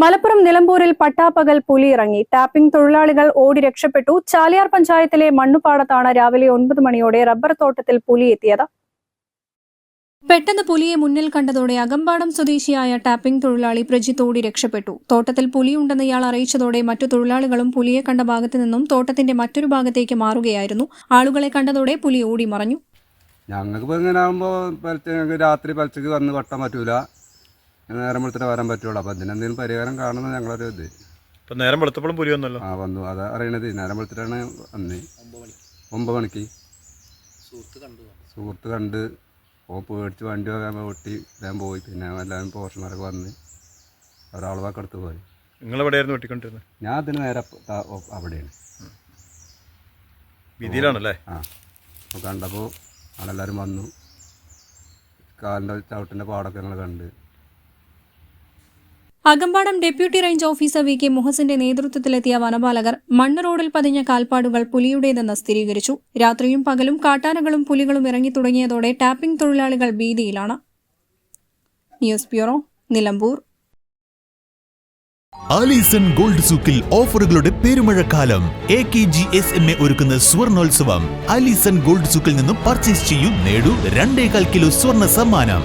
മലപ്പുറം നിലമ്പൂരിൽ പട്ടാപ്പകൽ പുലി ഇറങ്ങി ടാപ്പിംഗ് തൊഴിലാളികൾ ഓടി രക്ഷപ്പെട്ടു. ചാലിയാർ പഞ്ചായത്തിലെ മണ്ണുപാടത്താണ് രാവിലെ ഒൻപത് മണിയോടെ റബ്ബർ തോട്ടത്തിൽ പുലിയെത്തിയത്. പെട്ടെന്ന് പുലിയെ മുന്നിൽ കണ്ടതോടെ അകമ്പാടം സ്വദേശിയായ ടാപ്പിംഗ് തൊഴിലാളി പ്രജിത്ത് ഓടി രക്ഷപ്പെട്ടു. തോട്ടത്തിൽ പുലിയുണ്ടെന്ന് ഇയാൾ അറിയിച്ചതോടെ മറ്റു തൊഴിലാളികളും പുലിയെ കണ്ട ഭാഗത്തു നിന്നും തോട്ടത്തിന്റെ മറ്റൊരു ഭാഗത്തേക്ക് മാറുകയായിരുന്നു. ആളുകളെ കണ്ടതോടെ പുലി ഓടി മറഞ്ഞു. ഞങ്ങൾക്ക് ഇങ്ങനെ ആകുമ്പോൾ രാത്രി പലച്ചക്ക് വന്ന് വെട്ടാൻ പറ്റൂല. നേരം വെളുത്തിട്ട് വരാൻ പറ്റുള്ളൂ. അപ്പോൾ അതിനെന്തെങ്കിലും പരിഹാരം കാണുന്നത് ഞങ്ങളൊരു ഇത്. ഇപ്പൊ നേരം വെളുത്തപ്പോഴും പുലി വന്നല്ലോ ആ വന്നു. അതാ അറിയണത് നേരം വെളുത്തിട്ടാണ് വന്ന്. ഒമ്പത് മണിക്ക്. സുഹൃത്ത് കണ്ട്. ഓ പേടിച്ച് വണ്ടി വാങ്ങാൻ വെട്ടി ഞാൻ പോയി. പിന്നെ എല്ലാവരും പോഷന്മാരൊക്കെ വന്ന് ഒരാൾ വാക്കെടുത്ത് പോയി. നിങ്ങൾ എവിടെയായിരുന്നു വെട്ടിക്കൊണ്ടിരുന്നത്? ഞാൻ അതിന് നേരെ അപ്പ- അവിടെയാണ്. വിധിയിലാണല്ലേ ആ. അപ്പോൾ കണ്ടപ്പോൾ ആളെല്ലാവരും വന്നു. കാലിന്റെ ചവിട്ടിന്റെ പാടൊക്കെ ഞങ്ങൾ കണ്ട്. Akampadam deputy range officer V K മുഹസിന്റെ നേതൃത്വത്തിലെത്തിയ വനപാലകർ മണ്ണ് റോഡിൽ പതിഞ്ഞ കാൽപ്പാടുകൾ പുലിയുടേതെന്ന് സ്ഥിരീകരിച്ചു. രാത്രിയും പകലും കാട്ടാനകളും പുലികളും ഇറങ്ങി തുടങ്ങിയതോടെ ടാപ്പിംഗ് തൊഴിലാളികൾ ഭീതിയിലാണ്. News bureau Nilambur. Alisson gold സൂക്കിൽ ഓഫറുകളുടെ പെരുമഴക്കാലം. A K G S M A ഒരുക്കുന്ന സ്വർണോത്സവം. ആലീസൺ ഗോൾഡ് സൂക്കിൽ നിന്നും പർച്ചേസ് ചെയ്യും നേടൂ രണ്ടേകാൽ കിലോ സ്വർണ സമ്മാനം.